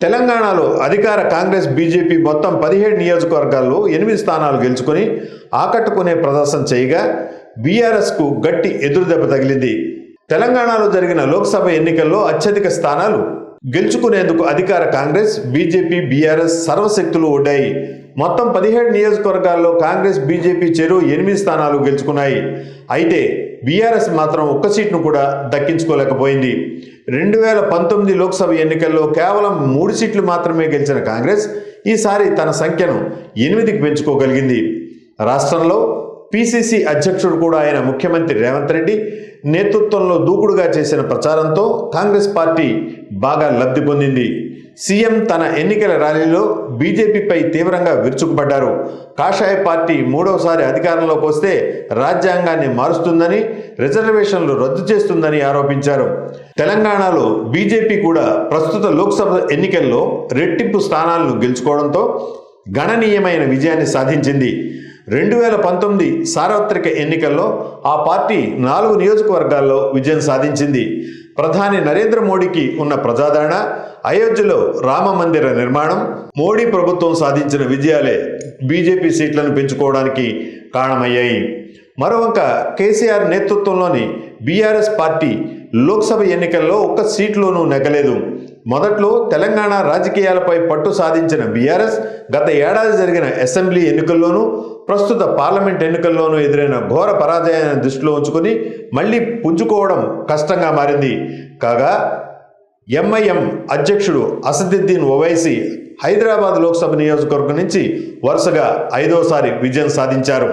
తెలంగాణలో అధికార కాంగ్రెస్ బీజేపీ మొత్తం పదిహేడు నియోజకవర్గాల్లో ఎనిమిది స్థానాలు గెలుచుకొని ఆకట్టుకునే ప్రదర్శన చేయగా బీఆర్ఎస్కు గట్టి ఎదురుదెబ్బ తగిలింది. తెలంగాణలో జరిగిన లోక్సభ ఎన్నికల్లో అత్యధిక స్థానాలు గెలుచుకునేందుకు అధికార కాంగ్రెస్ బీజేపీ బీఆర్ఎస్ సర్వశక్తులు ఒడ్డాయి మొత్తం పదిహేడు నియోజకవర్గాల్లో కాంగ్రెస్ బీజేపీ చెరువు ఎనిమిది స్థానాలు గెలుచుకున్నాయి. అయితే బీఆర్ఎస్ మాత్రం ఒక్క సీట్ను కూడా దక్కించుకోలేకపోయింది. రెండు వేల పంతొమ్మిది లోక్సభ ఎన్నికల్లో కేవలం మూడు సీట్లు మాత్రమే గెలిచిన కాంగ్రెస్ ఈసారి తన సంఖ్యను ఎనిమిదికి పెంచుకోగలిగింది. రాష్ట్రంలో పిసిసి అధ్యక్షుడు కూడా అయిన ముఖ్యమంత్రి రేవంత్ రెడ్డి నేతృత్వంలో దూకుడుగా చేసిన ప్రచారంతో కాంగ్రెస్ పార్టీ బాగా లబ్ధి పొందింది. సీఎం తన ఎన్నికల ర్యాలీలో బీజేపీపై తీవ్రంగా విరుచుకుపడ్డారు. కాషాయ పార్టీ మూడవసారి అధికారంలోకి వస్తే రాజ్యాంగాన్ని మారుస్తుందని రిజర్వేషన్లు రద్దు చేస్తుందని ఆరోపించారు. తెలంగాణలో బీజేపీ కూడా ప్రస్తుత లోక్సభ ఎన్నికల్లో రెట్టింపు స్థానాలను గెలుచుకోవడంతో గణనీయమైన విజయాన్ని సాధించింది. రెండు వేల పంతొమ్మిది సార్వత్రిక ఎన్నికల్లో ఆ పార్టీ నాలుగు నియోజకవర్గాల్లో విజయం సాధించింది. ప్రధాని నరేంద్ర మోడీకి ఉన్న ప్రజాదరణ అయోధ్యలో రామ మందిర నిర్మాణం మోడీ ప్రభుత్వం సాధించిన విజయాలే బీజేపీ సీట్లను పెంచుకోవడానికి కారణమయ్యాయి. మరోవంక కేసీఆర్ నేతృత్వంలోని బీఆర్ఎస్ పార్టీ లోక్సభ ఎన్నికల్లో ఒక్క సీట్లోనూ నెగ్గలేదు. మొదట్లో తెలంగాణ రాజకీయాలపై పట్టు సాధించిన బీఆర్ఎస్ గత ఏడాది జరిగిన అసెంబ్లీ ఎన్నికల్లోనూ ప్రస్తుత పార్లమెంట్ ఎన్నికల్లోనూ ఎదురైన ఘోర పరాజయాన్ని దృష్టిలో ఉంచుకుని మళ్ళీ పుంజుకోవడం కష్టంగా మారింది. కాగా ఎంఐఎం అధ్యక్షుడు అసదుద్దీన్ ఓవైసీ హైదరాబాద్ లోక్సభ నియోజకవర్గం నుంచి వరుసగా ఐదోసారి విజయం సాధించారు.